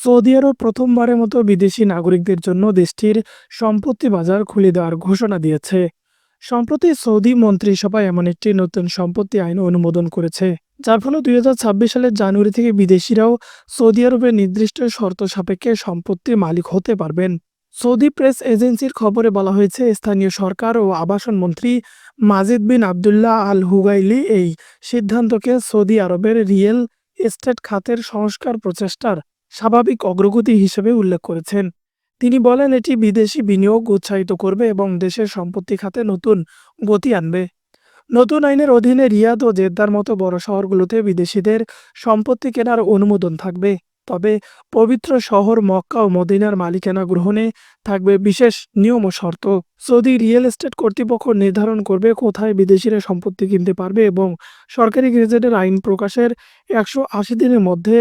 Saudi আরব প্রথমবারের মতো বিদেশি নাগরিকদের জন্য দেশটির সম্পত্তি বাজার খুলে দেওয়ার ঘোষণা দিয়েছে। সম্প্রতি সৌদি মন্ত্রিসভা এমন একটি নতুন সম্পত্তি আইন অনুমোদন করেছে, যার ফলে দু হাজার ছাব্বিশ সালের জানুয়ারি থেকে বিদেশিরাও সৌদি আরবের নির্দিষ্ট শর্ত সাপেক্ষে সম্পত্তির মালিক হতে পারবেন। সৌদি প্রেস এজেন্সির খবরে বলা হয়েছে, স্থানীয় সরকার ও আবাসন মন্ত্রী মাজিদ বিন আবদুল্লাহ আল হুগাইলি এই সিদ্ধান্তকে সৌদি আরবের রিয়েল এস্টেট খাতের সংস্কার প্রচেষ্টার স্বাভাবিক অগ্রগতি হিসেবে উল্লেখ করেছেন। তিনি বলেন, এটি বিদেশি বিনিয়োগ উৎসাহিত করবে এবং দেশের সম্পত্তি খাতে নতুন গতি আনবে। নতুন আইনের অধীনে রিয়াদ ও জেদ্দার মতো বড় শহরগুলোতে বিদেশিদের সম্পত্তি কেনার অনুমোদন থাকবে। তবে পবিত্র শহর মক্কা ও মদিনার মালিকানা গ্রহণে থাকবে বিশেষ নিয়ম ও শর্ত। সৌদি রিয়েল এস্টেট কর্তৃপক্ষ নির্ধারণ করবে কোথায় বিদেশিরা সম্পত্তি কিনতে পারবে এবং সরকারি গেজেটের আইন প্রকাশের একশো আশি দিনের মধ্যে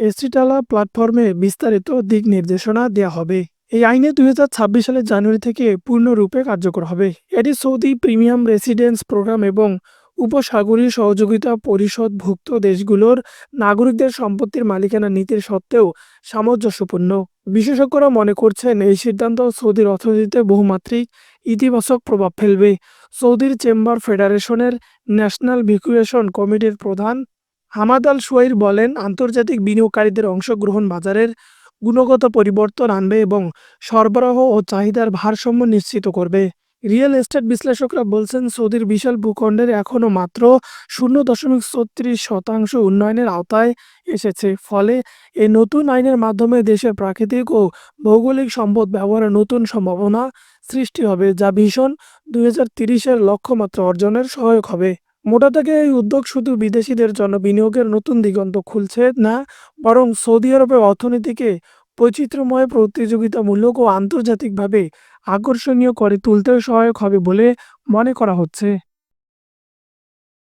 এসিটালা প্ল্যাটফর্মে বিস্তারিত দিক নির্দেশনা দেওয়া হবে। এই আইনে দুই হাজার ছাব্বিশ সালের জানুয়ারি থেকে পূর্ণরূপে কার্যকর হবে। এটি সৌদি প্রিমিয়াম রেসিডেন্স প্রোগ্রাম এবং উপসাগরীয় সহযোগিতা পরিষদভুক্ত দেশগুলোর নাগরিকদের সম্পত্তির মালিকানা নীতির সত্ত্বেও সামঞ্জস্যপূর্ণ। বিশেষজ্ঞরা মনে করছেন, এই সিদ্ধান্ত সৌদির অর্থনীতিতে বহুমাত্রিক ইতিবাচক প্রভাব ফেলবে। সৌদির চেম্বার ফেডারেশনের ন্যাশনাল ভিকুয়েশন কমিটির প্রধান হামাদ আল সুয়াইর বলেন, আন্তর্জাতিক বিনিয়োগকারীদের অংশগ্রহণ বাজারের গুণগত পরিবর্তন আনবে এবং সরবরাহ ও চাহিদার ভারসাম্য নিশ্চিত করবে। রিয়েল এস্টেট বিশ্লেষকরা বলছেন, সৌদির বিশাল ভূখণ্ডের এখনও মাত্র শূন্য দশমিক ছত্রিশ শতাংশ উন্নয়নের আওতায় এসেছে। ফলে এই নতুন আইনের মাধ্যমে দেশের প্রাকৃতিক ও ভৌগোলিক সম্পদ ব্যবহারের নতুন সম্ভাবনা সৃষ্টি হবে, যা ভীষণ দুই হাজার তিরিশের লক্ষ্যমাত্রা অর্জনের সহায়ক হবে। মোটা থেকে এই উদ্যোগ শুধু বিদেশিদের জন্য বিনিয়োগের নতুন দিগন্ত খুলছে না, বরং সৌদি আরবের অর্থনীতিকে বৈচিত্র্যময় প্রতিযোগিতামূলক ও আন্তর্জাতিকভাবে আকর্ষণীয় করে তুলতেও সহায়ক হবে বলে মনে করা হচ্ছে।